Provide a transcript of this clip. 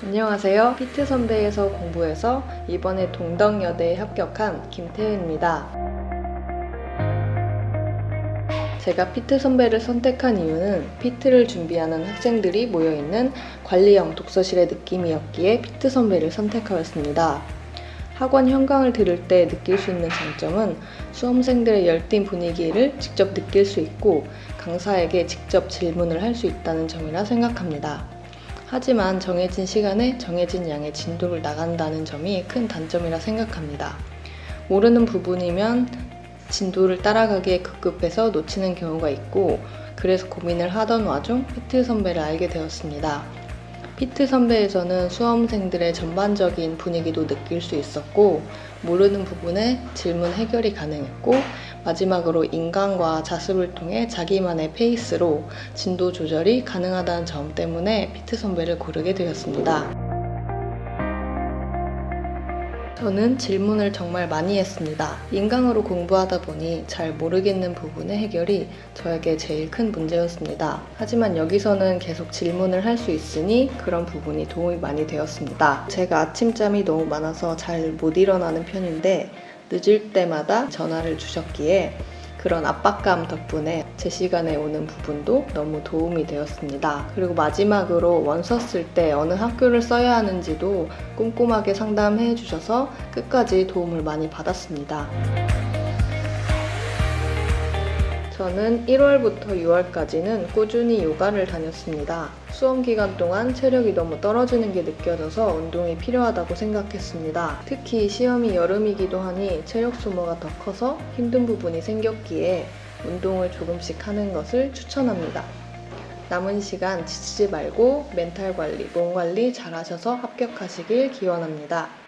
안녕하세요. 피트 선배에서 공부해서 이번에 동덕여대에 합격한 김태은입니다. 제가 피트 선배를 선택한 이유는 피트를 준비하는 학생들이 모여있는 관리형 독서실의 느낌이었기에 피트 선배를 선택하였습니다. 학원 현강을 들을 때 느낄 수 있는 장점은 수험생들의 열띤 분위기를 직접 느낄 수 있고 강사에게 직접 질문을 할 수 있다는 점이라 생각합니다. 하지만 정해진 시간에 정해진 양의 진도를 나간다는 점이 큰 단점이라 생각합니다. 모르는 부분이면 진도를 따라가기에 급급해서 놓치는 경우가 있고 그래서 고민을 하던 와중 피트 선배를 알게 되었습니다. 피트 선배에서는 수험생들의 전반적인 분위기도 느낄 수 있었고 모르는 부분에 질문 해결이 가능했고 마지막으로 인강과 자습을 통해 자기만의 페이스로 진도 조절이 가능하다는 점 때문에 피트 선배를 고르게 되었습니다. 저는 질문을 정말 많이 했습니다. 인강으로 공부하다 보니 잘 모르겠는 부분의 해결이 저에게 제일 큰 문제였습니다. 하지만 여기서는 계속 질문을 할 수 있으니 그런 부분이 도움이 많이 되었습니다. 제가 아침잠이 너무 많아서 잘 못 일어나는 편인데 늦을 때마다 전화를 주셨기에 그런 압박감 덕분에 제 시간에 오는 부분도 너무 도움이 되었습니다. 그리고 마지막으로 원서 쓸 때 어느 학교를 써야 하는지도 꼼꼼하게 상담해 주셔서 끝까지 도움을 많이 받았습니다. 저는 1월부터 6월까지는 꾸준히 요가를 다녔습니다. 수험 기간 동안 체력이 너무 떨어지는 게 느껴져서 운동이 필요하다고 생각했습니다. 특히 시험이 여름이기도 하니 체력 소모가 더 커서 힘든 부분이 생겼기에 운동을 조금씩 하는 것을 추천합니다. 남은 시간 지치지 말고 멘탈 관리, 몸 관리 잘 하셔서 합격하시길 기원합니다.